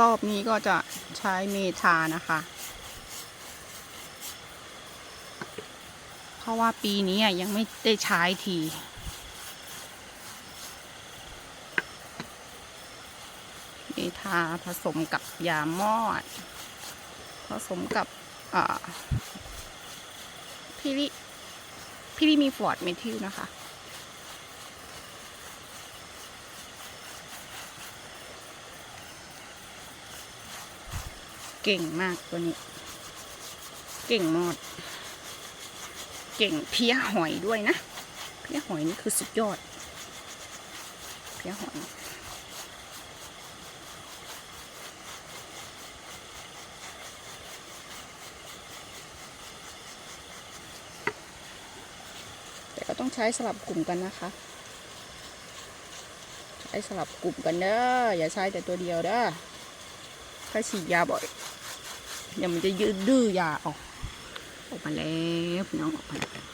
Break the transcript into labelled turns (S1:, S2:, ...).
S1: รอบนี้ก็จะใช้เมทานะคะ เพราะว่าปีนี้ยังไม่ได้ใช้ทีเมทาผสมกับยามอด ผสมกับพี่ลิพี่ลิมีฟอร์ดเมทิลนะคะ เก่งมากตัวนี้ เก่งมอด เก่งเพี้ยหอยด้วยนะ เพี้ยหอยนี่คือสุดยอด เพี้ยหอยแต่ก็ต้องใช้สลับกลุ่มกันนะคะ ใช้สลับกลุ่มกันเด้อ อย่าใช้แต่ตัวเดียวเด้อ ถ้าฉีดยาบ่อย เดี๋ยวมันจะยืดดื้อยาออก ออกมาแล้วพี่น้องออกมาแล้ว